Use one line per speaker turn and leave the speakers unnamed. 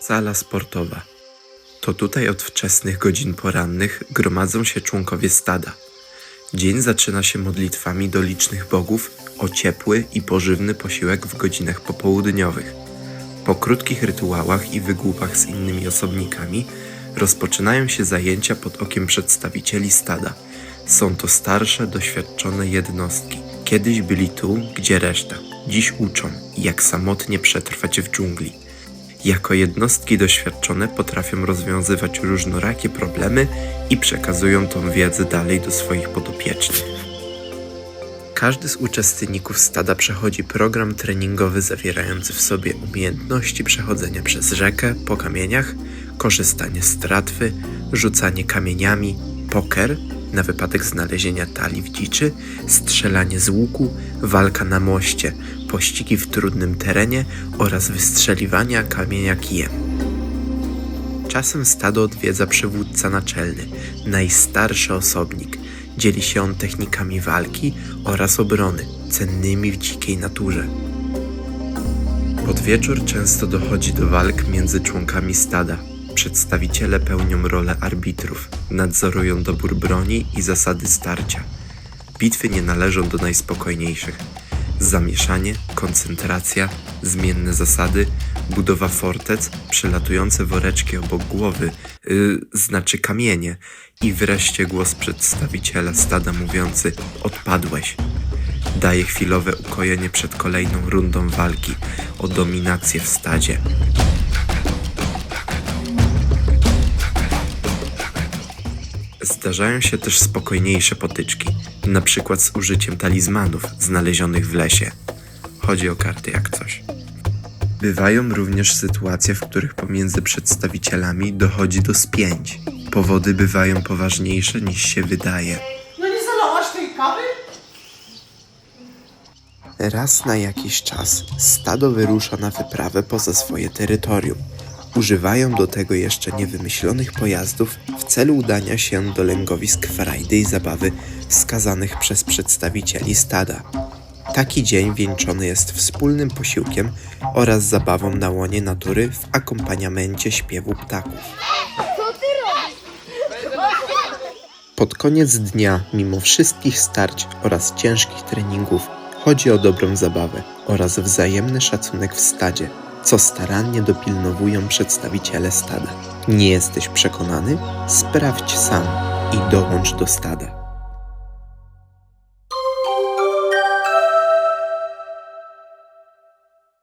Sala sportowa. To tutaj od wczesnych godzin porannych gromadzą się członkowie stada. Dzień zaczyna się modlitwami do licznych bogów o ciepły i pożywny posiłek w godzinach popołudniowych. Po krótkich rytuałach i wygłupach z innymi osobnikami rozpoczynają się zajęcia pod okiem przedstawicieli stada. Są to starsze, doświadczone jednostki. Kiedyś byli tu, gdzie reszta. Dziś uczą, jak samotnie przetrwać w dżungli. Jako jednostki doświadczone potrafią rozwiązywać różnorakie problemy i przekazują tą wiedzę dalej do swoich podopiecznych. Każdy z uczestników stada przechodzi program treningowy zawierający w sobie umiejętności przechodzenia przez rzekę po kamieniach, korzystanie z tratwy, rzucanie kamieniami, poker na wypadek znalezienia talii w dziczy, strzelanie z łuku, walka na moście, pościgi w trudnym terenie oraz wystrzeliwania kamienia kijem. Czasem stado odwiedza przywódca naczelny, najstarszy osobnik. Dzieli się on technikami walki oraz obrony, cennymi w dzikiej naturze. Pod wieczór często dochodzi do walk między członkami stada. Przedstawiciele pełnią rolę arbitrów, nadzorują dobór broni i zasady starcia. Bitwy nie należą do najspokojniejszych. Zamieszanie, koncentracja, zmienne zasady, budowa fortec, przelatujące woreczki obok głowy, yy, znaczy kamienie i wreszcie głos przedstawiciela stada mówiący odpadłeś. Daje chwilowe ukojenie przed kolejną rundą walki o dominację w stadzie. Zdarzają się też spokojniejsze potyczki, na przykład z użyciem talizmanów znalezionych w lesie. Chodzi o karty jak coś. Bywają również sytuacje, w których pomiędzy przedstawicielami dochodzi do spięć. Powody bywają poważniejsze niż się wydaje.
No nie zalałaś tej kawy?
Raz na jakiś czas stado wyrusza na wyprawę poza swoje terytorium. Używają do tego jeszcze niewymyślonych pojazdów w celu udania się do lęgowisk frajdy i zabawy wskazanych przez przedstawicieli stada. Taki dzień wieńczony jest wspólnym posiłkiem oraz zabawą na łonie natury w akompaniamencie śpiewu ptaków. Pod koniec dnia, mimo wszystkich starć oraz ciężkich treningów, chodzi o dobrą zabawę oraz wzajemny szacunek w stadzie, co starannie dopilnowują przedstawiciele stada. Nie jesteś przekonany? Sprawdź sam i dołącz do stada.